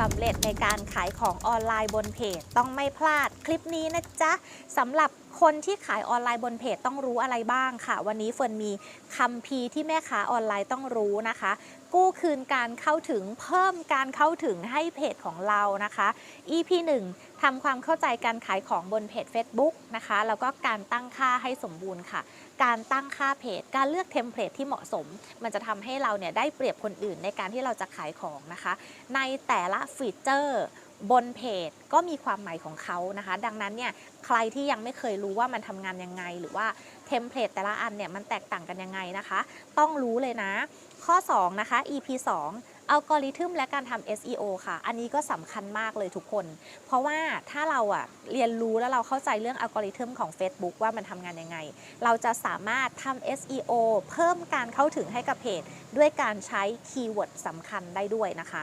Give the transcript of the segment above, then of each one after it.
สำเร็จในการขายของออนไลน์บนเพจ ต้องไม่พลาดคลิปนี้นะจ๊ะสำหรับคนที่ขายออนไลน์บนเพจต้องรู้อะไรบ้างค่ะ วันนี้เฟิร์นมีคัมภีที่แม่ค้าออนไลน์ต้องรู้นะคะ กู้คืนการเข้าถึงเพิ่มการเข้าถึงให้เพจของเรานะคะ EP 1ทำความเข้าใจการขายของบนเพจ Facebook นะคะ แล้วก็การตั้งค่าให้สมบูรณ์ค่ะ การตั้งค่าเพจ การเลือกเทมเพลตที่เหมาะสม มันจะทำให้เราเนี่ยได้เปรียบคนอื่นในการที่เราจะขายของนะคะ ในแต่ละฟีเจอร์ บนเพจก็มีความหมายของเขานะคะ ดังนั้นเนี่ยใครที่ยังไม่เคยรู้ว่ามันทำงานยังไง หรือว่าเทมเพลตแต่ละอันเนี่ยมันแตกต่างกันยังไงนะคะ ต้องรู้เลยนะ ข้อ 2 นะคะ EP 2 อัลกอริทึมและการทำ SEO ค่ะ อันนี้ก็สำคัญมากเลยทุกคน เพราะว่าถ้าเราอะเรียนรู้แล้วเราเข้าใจเรื่องอัลกอริทึมของ Facebook ว่ามันทำงานยังไง เราจะสามารถทำ SEO เพิ่มการเข้าถึงให้กับเพจ ด้วยการใช้คีย์เวิร์ดสำคัญได้ด้วยนะคะ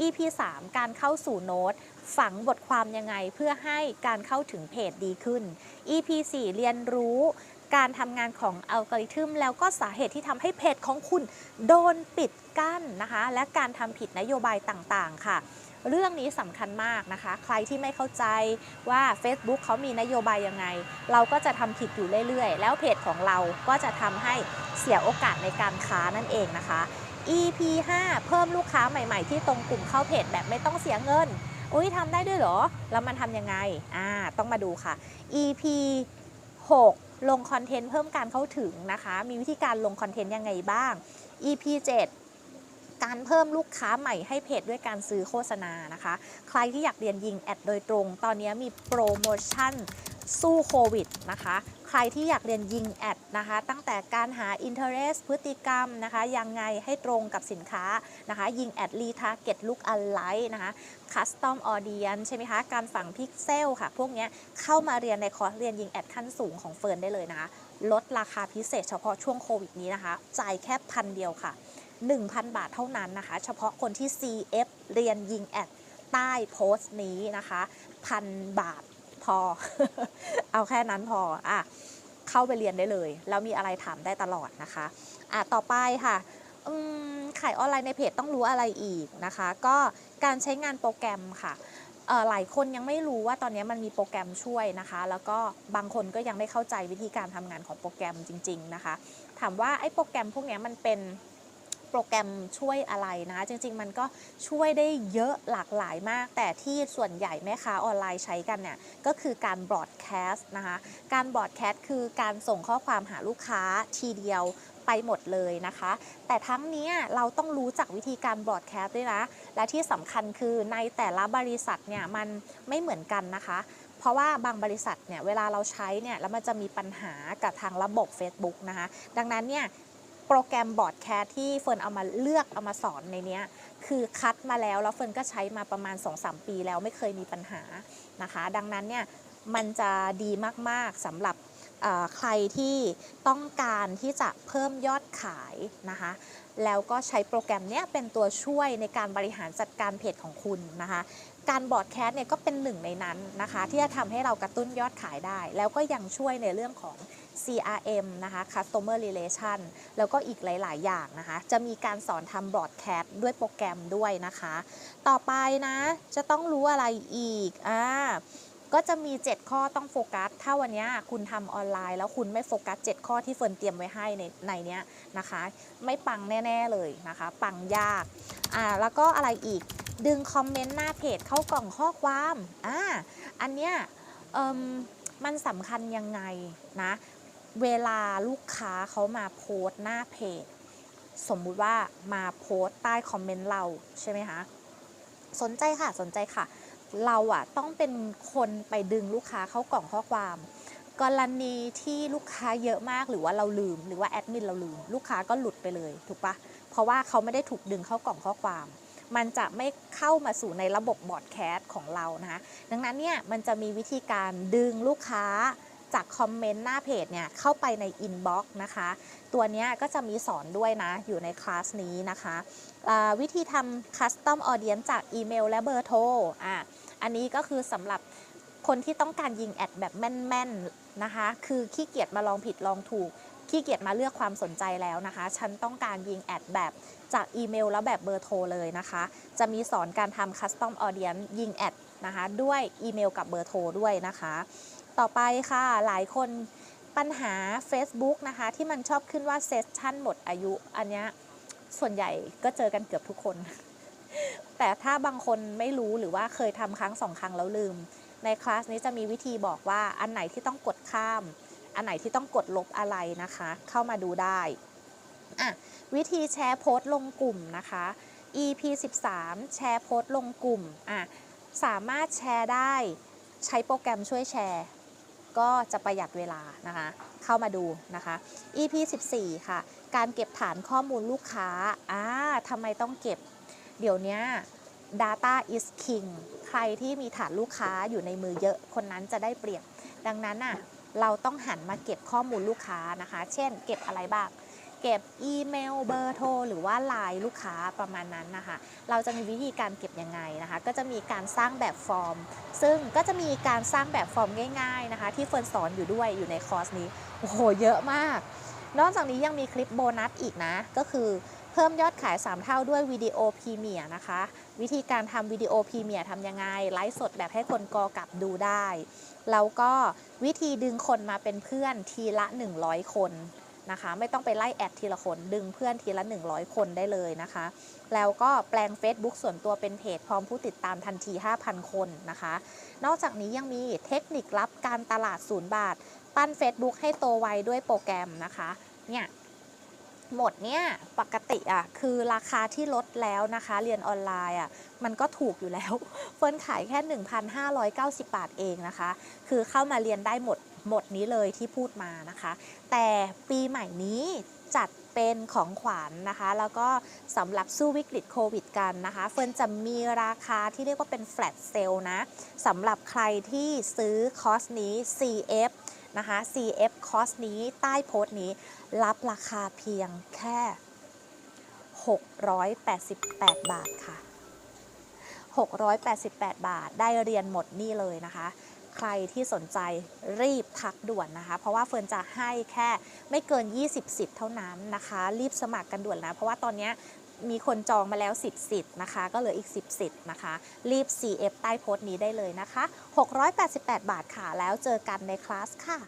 EP 3 การเข้าสู่โน้ตฝังบทความยังไงเพื่อให้การเข้าถึงเพจดีขึ้น EP 4 เรียนรู้ การทำงานของอัลกอริทึม แล้วก็สาเหตุที่ทำให้เพจของคุณโดนปิดกั้นนะคะ และการทำผิดนโยบายต่างๆ ค่ะ เรื่องนี้สำคัญมากนะคะ ใครที่ไม่เข้าใจว่า Facebook เขามีนโยบายยังไง เราก็จะทำผิดอยู่เรื่อยๆ แล้วเพจของเราก็จะทำให้เสียโอกาสในการค้านั่นเองนะคะ EP 5 เพิ่มลูกค้าใหม่ๆ ที่ตรงกลุ่มเข้าเพจแบบไม่ต้องเสียเงิน อุ้ยทำได้ด้วยเหรอ แล้วมันทำยังไง อ่า ต้องมาดูค่ะ EP 6 ลงคอนเทนต์เพิ่มการเข้าถึงนะคะ มีวิธีการลงคอนเทนต์ยังไงบ้าง EP 7 การเพิ่มลูกค้าใหม่ให้เพจด้วยการซื้อโฆษณานะคะ ใครที่อยากเรียนยิงแอดโดยตรง ตอนนี้มีโปรโมชั่น สู้โควิดนะคะ ใครที่อยากเรียนยิงแอดนะคะ ตั้งแต่การหา Interest พฤติกรรมนะคะ ยังไงให้ตรงกับสินค้านะคะ ยิงแอดรีทาร์เก็ตลุกอ l i นะคะ Custom Audience ใช่ไหมคะ การฝังพิกเซลค่ะ พวกนี้เข้ามาเรียนในคอร์สเรียนยิงแอดขั้นสูงของเฟิร์นได้เลยนะคะ ลดราคาพิเศษเฉพาะช่วงโควิดนี้นะคะ จ่ายแค่พันเดียวค่ะ 1,000 บาทเท่านั้นนะคะ เฉพาะคนที่ CF เรียนยิงแอดใต้โพสต์นี้นะคะพันบาท พอ เอาแค่นั้นพออะเข้าไปเรียนได้เลย แล้วมีอะไรถามได้ตลอดนะคะอะต่อไปค่ะขายออนไลน์ในเพจต้องรู้อะไรอีกนะคะ ก็การใช้งานโปรแกรมค่ะหลายคนยังไม่รู้ว่าตอนนี้มันมีโปรแกรมช่วยนะคะ แล้วก็บางคนก็ยังไม่เข้าใจวิธีการทำงานของโปรแกรมจริง ๆนะคะ ถามว่าไอ้โปรแกรมพวกนี้มันเป็น รแกรมช่วยอะไรนะ จริง ๆ มันก็ช่วยได้เยอะหลากหลายมาก แต่ที่ส่วนใหญ่แม่ค้าออนไลน์ใช้กันเนี่ยก็คือการบ r อ a แคสต์นะคะ การบ r อ a แคสต์คือการส่งข้อความหาลูกค้าทีเดียวไปหมดเลยนะคะ แต่ทั้งนี้เราต้องรู้จักวิธีการบ r อ a แคสต์ด้วยนะ และที่สำคัญคือในแต่ละบริษัทเนี่ยมันไม่เหมือนกันนะคะ เพราะว่าบางบริษัทเนี่ยเวลาเราใช้เนี่ยแล้วมันจะมีปัญหากับทางระบบ Facebook นะคะ ดังนั้นเนี่ย โปรแกรมบอร์ดแคสที่เฟิร์นเอามาเลือกเอามาสอนในนี้คือคัดมาแล้วแล้วเฟิร์นก็ใช้มาประมาณ 2-3 ปีแล้วไม่เคยมีปัญหานะคะ ดังนั้นเนี่ยมันจะดีมากๆสำหรับใครที่ต้องการที่จะเพิ่มยอดขายนะคะ แล้วก็ใช้โปรแกรมเนี้ยเป็นตัวช่วยในการบริหารจัดการเพจของคุณนะคะ การบอร์ดแคสเนี่ยก็เป็นหนึ่งในนั้นนะคะ ที่จะทำให้เรากระตุ้นยอดขายได้ แล้วก็ยังช่วยในเรื่องของ CRM นะคะ Customer Relation แล้วก็อีกหลาย ๆ อย่างนะคะ จะมีการสอนทำบอร์ดแคสด้วยโปรแกรมด้วยนะคะ ต่อไปนะ จะต้องรู้อะไรอีกอ่าก็จะมี 7 ข้อต้องโฟกัส ถ้าวันนี้คุณทำออนไลน์ แล้วคุณไม่โฟกัส 7 ข้อที่เฟิร์นเตรียมไว้ให้ในในเนี้ยนะคะ ไม่ปังแน่ ๆ เลยนะคะ ปังยาก อ่า แล้วก็อะไรอีก ดึงคอมเมนต์หน้าเพจเข้ากล่องข้อความ อ่า อันเนี้ย เอ่มมันสำคัญยังไงนะ เวลาลูกค้าเขามาโพสต์หน้าเพจ สมมุติว่ามาโพสต์ใต้คอมเมนต์เราใช่ไหมคะ สนใจค่ะสนใจค่ะ เราอะต้องเป็นคนไปดึงลูกค้าเข้ากล่องข้อความ กรณีที่ลูกค้าเยอะมากหรือว่าเราลืม หรือว่าแอดมินเราลืม ลูกค้าก็หลุดไปเลยถูกปะเพราะว่าเขาไม่ได้ถูกดึงเข้ากล่องข้อความมันจะไม่เข้ามาสู่ในระบบบอร์ดแคสต์ของเรานะคะดังนั้นเนี่ยมันจะมีวิธีการดึงลูกค้า จากคอมเมนต์หน้าเพจเนี่ยเข้าไปในอินบ็อกซ์นะคะ ตัวนี้ก็จะมีสอนด้วยนะ อยู่ในคลาสนี้นะคะวิธีทำ Custom Audience จากอีเมลและเบอร์โทรอะอันนี้ก็คือสำหรับคนที่ต้องการยิงแอดแบบแม่นๆนะคะ คือขี้เกียจมาลองผิดลองถูกขี้เกียจมาเลือกความสนใจแล้วนะคะ ฉันต้องการยิงแอดแบบจากอีเมลแล้วแบบเบอร์โทรเลยนะคะ จะมีสอนการทำ Custom Audience ยิงแอดนะคะ ด้วยอีเมลกับเบอร์โทรด้วยนะคะ ต่อไปค่ะ หลายคนปัญหา Facebook นะคะ ที่มันชอบขึ้นว่าเซสชั่นหมดอายุ อันนี้ส่วนใหญ่ก็เจอกันเกือบทุกคน แต่ถ้าบางคนไม่รู้หรือว่าเคยทำครั้งสองครั้งแล้วลืม ในคลาสนี้จะมีวิธีบอกว่าอันไหนที่ต้องกดข้าม อันไหนที่ต้องกดลบอะไรนะคะ เข้ามาดูได้อะวิธีแชร์โพสต์ลงกลุ่มนะคะ EP 13 แชร์โพสต์ลงกลุ่มอะสามารถแชร์ได้ใช้โปรแกรมช่วยแชร์ ก็จะประหยัดเวลานะคะ เข้ามาดูนะคะ EP 14 ค่ะ การเก็บฐานข้อมูลลูกค้าอ่าทำไมต้องเก็บ เดี๋ยวนี้ data is king ใครที่มีฐานลูกค้าอยู่ในมือเยอะ คนนั้นจะได้เปรียบ ดังนั้นอะเราต้องหันมาเก็บข้อมูลลูกค้านะคะ เช่น เก็บอะไรบ้าง เก็บอีเมลเบอร์โทรหรือว่าไลน์ลูกค้าประมาณนั้นนะคะ เราจะมีวิธีการเก็บยังไงนะคะ ก็จะมีการสร้างแบบฟอร์ม ซึ่งก็จะมีการสร้างแบบฟอร์มง่าย ๆนะคะ ที่เฟิร์นสอนอยู่ด้วยอยู่ในคอร์สนี้โอ้โหเยอะมาก นอกจากนี้ยังมีคลิปโบนัสอีกนะ ก็คือเพิ่มยอดขาย 3 เท่าด้วยวิดีโอพรีเมียร์นะคะ วิธีการทำวิดีโอพรีเมียร์ทำยังไง ไลฟ์สดแบบให้คนกอกลับดูได้ แล้วก็วิธีดึงคนมาเป็นเพื่อนทีละ 100 คน นะคะ ไม่ต้องไปไล่แอดทีละคน ดึงเพื่อนทีละ 100 คนได้เลยนะคะ แล้วก็แปลง Facebook ส่วนตัวเป็นเพจพร้อมผู้ติดตามทันที 5,000 คนนะคะ นอกจากนี้ยังมีเทคนิคลับการตลาดศูนย์บาท ปั้น Facebook ให้โตไวด้วยโปรแกรมนะคะเนี่ยหมดเนี่ยปกติอะคือราคาที่ลดแล้วนะคะ เรียนออนไลน์อะมันก็ถูกอยู่แล้ว เฟิร์นขายแค่ 1,590 บาทเองนะคะ คือเข้ามาเรียนได้หมด หมดนี้เลยที่พูดมานะคะ แต่ปีใหม่นี้จัดเป็นของขวัญนนะคะ แล้วก็สำหรับสู้วิกฤตโควิดกันนะคะ เฟิร์นจะมีราคาที่เรียกว่าเป็นแฟลตเซลนะสำหรับใครที่ซื้อคอสนี้ CF นะคะ CF คอสนี้ใต้โพสต์นี้ รับราคาเพียงแค่ 688 บาทค่ะ 688 บาทได้เรียนหมดนี่เลยนะคะ ใครที่สนใจรีบทักด่วนนะคะ เพราะว่าเฟิร์นจะให้แค่ไม่เกิน 20 สิทธิ์เท่านั้นนะคะ รีบสมัครกันด่วนนะ เพราะว่าตอนนี้มีคนจองมาแล้ว 10 สิทธิ์นะคะ ก็เหลืออีก 10 สิทธิ์นะคะ รีบ CF ใต้โพสต์นี้ได้เลยนะคะ 688 บาทค่ะ แล้วเจอกันในคลาสค่ะ